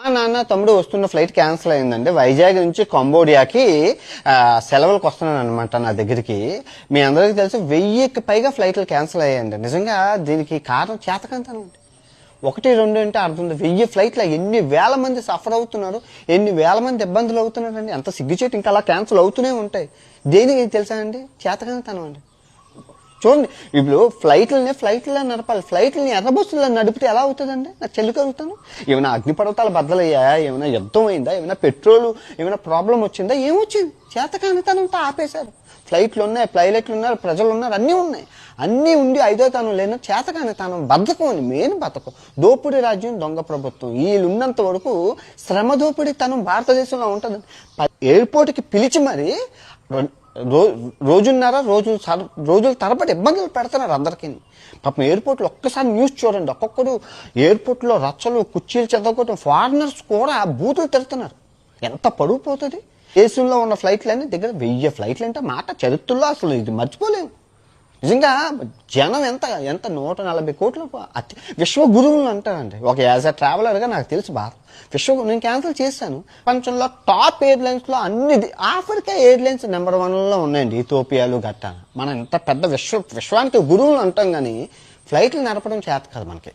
మా నాన్న తమ్ముడు వస్తున్న ఫ్లైట్ క్యాన్సిల్ అయిందండి. వైజాగ్ నుంచి కంబోడియాకి సెలవులకు వస్తున్నాను అనమాట నా దగ్గరికి. మీ అందరికీ తెలుసు వెయ్యికి పైగా ఫ్లైట్లు క్యాన్సిల్ అయ్యాయండి. నిజంగా దీనికి కారణం చేతకంతనం అండి. ఒకటి రెండు అంటే అర్థం ఉంది. వెయ్యి ఫ్లైట్లు ఎన్ని వేల మంది సఫర్ అవుతున్నారు ఎన్ని వేల మంది ఇబ్బందులు అవుతున్నారండి. అంత సిగ్గుచేటు ఇంకా అలా క్యాన్సిల్ అవుతూనే ఉంటాయి. దేనికి తెలుసా అండి? చేతకంతనం అండి. చూడండి ఇప్పుడు ఫ్లైట్లని ఫ్లైట్లో నడపాలి. ఫ్లైట్లని ఎర్రబస్సుల్లో నడిపితే ఎలా అవుతుందండి? నాకు చెల్లి కలుగుతాను ఏమైనా అగ్నిపర్వతాలు బద్దలయ్యాయా ఏమైనా యుద్ధం అయిందా? ఏమైనా పెట్రోల్ ఏమైనా ప్రాబ్లం వచ్చిందా? ఏమొచ్చింది చేతకానితనంతో ఆపేశారు. ఫ్లైట్లు ఉన్నాయి పైలట్లు ఉన్నారు ప్రజలు ఉన్నారు అన్నీ ఉన్నాయి. అన్నీ ఉండి ఐదో తనం లేని చేతకానితనం బద్ధకం అని మెయిన్ బద్ధకం. దోపిడీ రాజ్యం దొంగ ప్రభుత్వం. వీళ్ళున్నంత వరకు శ్రమ దోపిడీ తనం భారతదేశంలో ఉంటుంది ఎయిర్పోర్ట్కి పిలిచి మరి రో రోజున్నర రోజు రోజుల తరబడి ఇబ్బందులు పెడుతున్నారు అందరికీ. పాపం ఎయిర్పోర్ట్లో ఒక్కసారి న్యూస్ చూడండి. ఒక్కొక్కరు ఎయిర్పోర్ట్లో రచ్చలు కుర్చీలు చెదగొట్టడం ఫారినర్స్ కూడా బూతులు తిడుతున్నారు. ఎంత పడుగు దేశంలో ఉన్న ఫ్లైట్లన్నీ దగ్గర వెయ్యి ఫ్లైట్లు అంటే మాట చరిత్రలో అసలు ఇది మర్చిపోలేము. నిజంగా జనం ఎంత ఎంత నూట నలభై కోట్ల అతి విశ్వ గురువులు అంటారండి. ఒక యాజ్ అ ట్రావెలర్గా నాకు తెలుసు బాగా విశ్వ నేను క్యాన్సిల్ చేశాను. ప్రపంచంలో టాప్ ఎయిర్లైన్స్లో అన్ని ఆఫ్రికా ఎయిర్లైన్స్ నెంబర్ వన్లో ఉన్నాయండి ఇథోపియాలు గట్టా మనం ఎంత పెద్ద విశ్వ విశ్వానికి గురువులు అంటాం కానీ ఫ్లైట్లు నడపడం చేత కాదు మనకి.